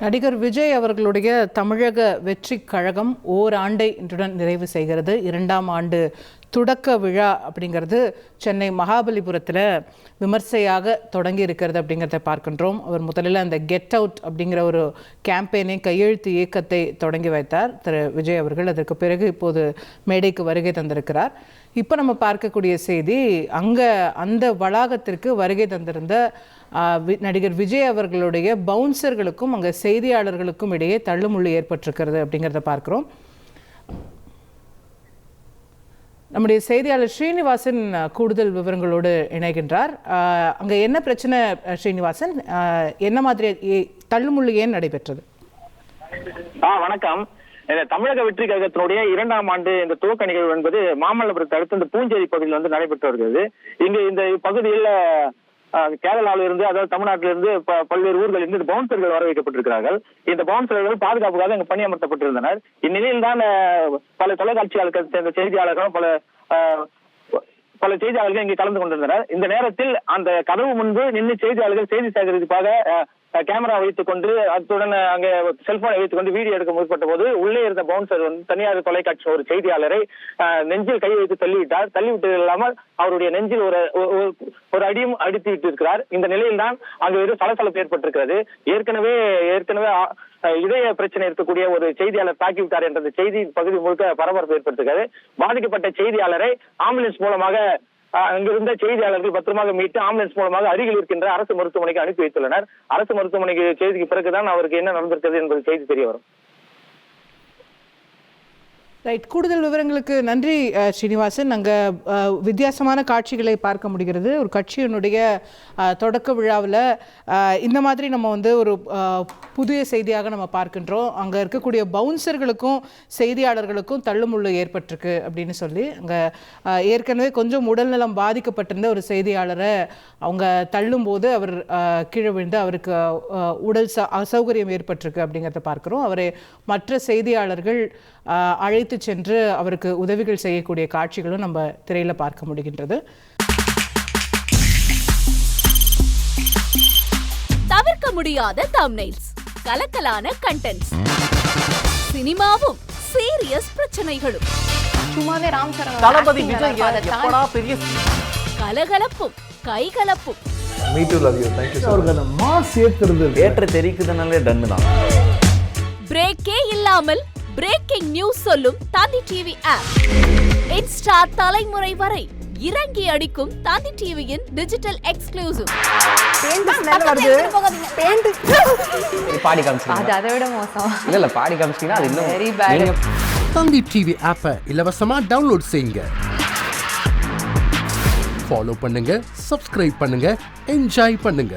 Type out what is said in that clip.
நடிகர் விஜய் அவர்களுடைய தமிழக வெற்றி கழகம் ஓராண்டை இன்றுடன் நிறைவு செய்கிறது. இரண்டாம் ஆண்டு துடக்க விழா அப்படிங்கிறது சென்னை மகாபலிபுரத்தில் விமர்சையாக தொடங்கி இருக்கிறது அப்படிங்கிறத பார்க்கின்றோம். அவர் முதலில் அந்த கெட் அவுட் அப்படிங்கிற ஒரு கேம்பெயினை கையெழுத்து இயக்கத்தை தொடங்கி வைத்தார். திரு. விஜய் அவர்கள் அதற்கு பிறகு இப்போது மேடைக்கு வருகை தந்திருக்கிறார். இப்போ நம்ம பார்க்கக்கூடிய செய்தி அங்கே அந்த வளாகத்திற்கு வருகை தந்திருந்த வி- நடிகர் விஜய் அவர்களுடைய பவுன்சர்களுக்கும் அங்கே செய்தியாளர்களுக்கும் இடையே தள்ளுமுள்ளு ஏற்பட்டிருக்கிறது அப்படிங்கிறத பார்க்குறோம். நம்முடைய செய்தியாளர் ஸ்ரீனிவாசன் கூடுதல் விவரங்களோடு இணைகின்றார். அ, அங்க என்ன பிரச்சனை ஸ்ரீனிவாசன்? என்ன மாதிரி தள்ளுமுள்ளு ஏன் நடைபெற்றது? ஆ வணக்கம். இந்த தமிழக வெற்றி கழகத்தினுடைய இரண்டாம் ஆண்டு இந்த துவக்க நிகழ்வு என்பது மாமல்லபுரத்தை அடுத்து இந்த பூஞ்சேரி பகுதியில் வந்து நடைபெற்று வருகிறது. இங்கு இந்த பகுதியில் கேரளாவில இருந்து அதாவது தமிழ்நாட்டில இருந்து ப- பல்வேறு ஊர்களில் இருந்து பவுன்சர்கள் வர வைக்கப்பட்டிருக்கிறார்கள் இந்த பவுன்சர்கள் பாதுகாப்புக்காக இங்கு பணியமர்த்தப்பட்டிருந்தனர். இந்நிலையில் தான் பல தொலைக்காட்சியாளர்கள் சேர்ந்த செய்தியாளர்களும் பல ஆஹ், பல செய்தியாளர்கள் இங்கே கலந்து கொண்டிருந்தனர். இந்த நேரத்தில் அந்த கதவு முன்பு நின்று செய்தியாளர்கள் செய்தி சேகரிப்பாக கேமரா வைத்துக் கொண்டு அத்துடன் அங்கே செல்போனை வைத்துக் கொண்டு வீடியோ எடுக்க முற்பட்ட போது உள்ளே இருந்த பவுன்சர் வந்து தனியார் தொலைக்காட்சி ஒரு செய்தியாளரை நெஞ்சில் கை வைத்து தள்ளிவிட்டார். தள்ளிவிட்டது இல்லாமல் அவருடைய நெஞ்சில் ஒரு ஒரு- அடியும் அடித்து விட்டு இருக்கிறார். இந்த நிலையில் தான் அங்கு ஒரு சலசலப்பு ஏற்பட்டிருக்கிறது. ஏற்கனவே ஏற்கனவே இதய பிரச்சனை இருக்கக்கூடிய ஒரு செய்தியாளர் தாக்கிவிட்டார் என்ற செய்தி பகுதி முழுக்க பரபரப்பு ஏற்பட்டிருக்கிறது. பாதிக்கப்பட்ட செய்தியாளரை ஆம்புலன்ஸ் மூலமாக அங்கிருந்த செய்தியாளர்கள் பத்திரமாக மீட்டு ஆம்புலன்ஸ் மூலமாக அருகில் இருக்கின்ற அரசு மருத்துவமனைக்கு அனுப்பி வைத்துள்ளனர். அரசு மருத்துவமனைக்கு செய்திக்கு பிறகுதான் அவருக்கு என்ன நடந்திருக்கிறது என்பது செய்தி தெரிய வரும். ரைட் கூடுதல் விவரங்களுக்கு நன்றி ஸ்ரீனிவாசன். அங்கே வித்தியாசமான காட்சிகளை பார்க்க முடிகிறது. ஒரு கட்சியினுடைய தொடக்க விழாவில் இந்த மாதிரி நம்ம வந்து ஒரு புதிய செய்தியாக நம்ம பார்க்கின்றோம். அங்கே இருக்கக்கூடிய பவுன்சர்களுக்கும் செய்தியாளர்களுக்கும் தள்ளுமுள்ளு ஏற்பட்டிருக்கு அப்படின்னு சொல்லி அங்கே ஏற்கனவே கொஞ்சம் உடல்நலம் பாதிக்கப்பட்டிருந்த ஒரு செய்தியாளரை அவங்க தள்ளும்போது அவர் கீழே விழுந்து அவருக்கு உடல் ச அசௌகரியம் ஏற்பட்டிருக்கு அப்படிங்கிறத பார்க்குறோம். அவரை மற்ற செய்தியாளர்கள் அழைத்து சென்று அவருக்கு உதவிகள் செய்யக்கூடிய காட்சிகளும் நம்ம திரையில் பார்க்க முடிகின்றது. தவிர்க்க முடியாத தம்னைல்ஸ் கலக்கலான கண்டென்ட்ஸ் சினிமாவும் சீரியஸ் பிரச்சனைகளும். சும்மாவே ராம் சரண் தளபதி விஜய் எப்படா பெரிய கலகலப்பும் கைகலப்பும். Me too love you so அவருக்கு அந்த மாஸ் ஏத்துறது தேட்டர் தெரிக்குதுனாலே டன்னு தான். பிரேக்கே இல்லாமல் பிரேக்கிங் நியூஸ் சொல்லும் தந்தி டிவி ஆப் இன்ஸ்டா தலைமுறை வரை இறங்கி அடிக்கும் தந்தி டிவியின் டிஜிட்டல் எக்ஸ்க்ளூசிவ் பாடி அது காமிச்சிட்டீங்க அதை விட மோசம். இல்ல இல்ல பாடி காமிச்சிட்டீங்கன்னா அது இன்னும் bad. நீங்க தந்தி டிவி ஆப்பை இலவசமா டவுன்லோட் செய்யுங்க. ஃபாலோ பண்ணுங்க சப்ஸ்கிரைப் பண்ணுங்க என்ஜாய் பண்ணுங்க.